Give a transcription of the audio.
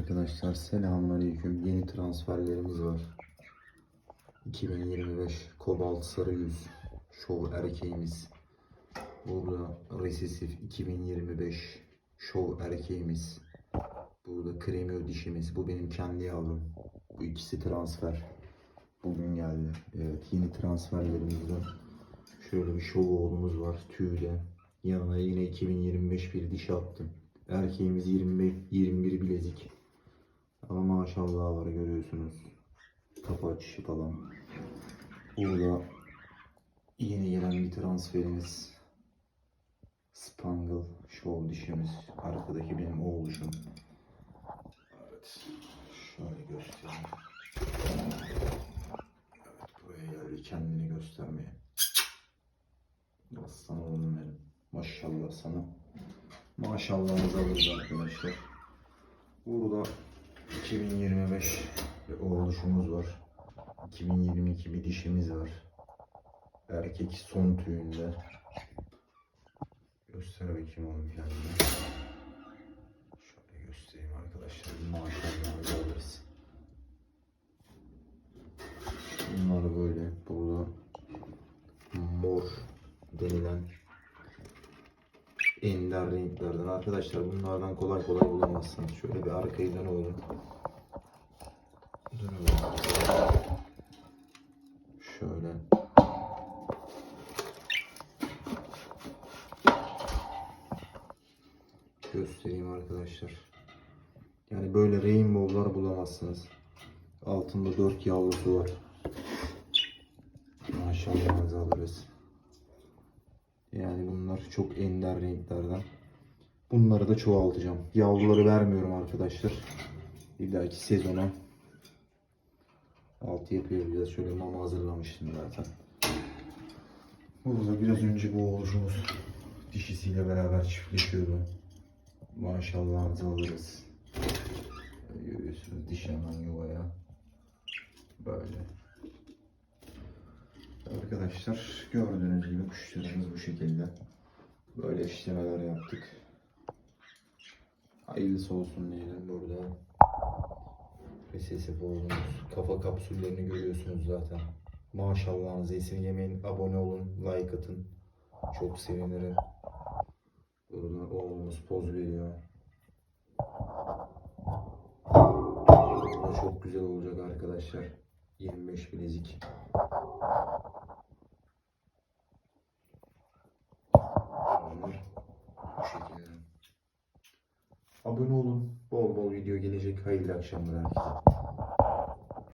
Arkadaşlar selamünaleyküm. Yeni transferlerimiz var. 2025 Kobalt Sarı Yüz Şov erkeğimiz. Burada Resesif 2025 Şov erkeğimiz. Burada Kremio dişimiz. Bu benim kendi yavrum. Bu ikisi transfer. Bugün geldi. Evet yeni transferlerimizden. Şöyle bir şov oğlumuz var tüyle. Yanına yine 2025 bir diş attım. Erkeğimiz 25, 21 bilezik. Ama maşallah var görüyorsunuz. Kapı açışı falan. Burada yeni gelen bir transferimiz. Spangle Show dişimiz. Arkadaki benim oğluşum. Evet. Şöyle göstereyim. Evet buraya geldi kendini göstermeye. Aslan oğlum benim. Maşallah sana. Maşallahınızı alırız arkadaşlar. Burada 2025 bir oğluşumuz var. 2022 bir dişimiz var. Erkek son tüyünde. Göster bakayım oğlum kendini. Şöyle göstereyim arkadaşlar. Maşallahınızı alırız. Bunlar böyle burada mor denilen ender renklerden. Arkadaşlar bunlardan kolay kolay bulamazsınız. Şöyle bir arkayı dön oğlum. Dön oğlum. Şöyle. Göstereyim arkadaşlar. Yani böyle rainbow'lar bulamazsınız. Altında dört yavrusu var. Maşallah alırız. Yani bunlar çok ender renklerden. Bunları da çoğaltacağım. Yavruları vermiyorum arkadaşlar. Bir dahaki sezona altı yapıyoruz. Biraz şöyle mama hazırlamıştım zaten. Burada biraz önce bu oğluşumuz dişisiyle beraber çiftleşiyordu. Maşallah alırız. Görüyorsunuz diş hemen yuvaya. Böyle. Arkadaşlar gördüğünüz gibi kuşlarımız bu şekilde. Böyle işlemeler yaptık. Hayırlısı olsun diyelim burada. Resesif oğlumuz. Kafa kapsüllerini görüyorsunuz zaten. Maşallahınızı esirgemeyin. Abone olun. Like atın. Çok sevinirim. Burada oğlumuz poz veriyor. Burada çok güzel olacak arkadaşlar. 25 bilezik. Bunlar bu şekilde. Abone olun. Bol bol video gelecek. Hayırlı akşamlar herkese.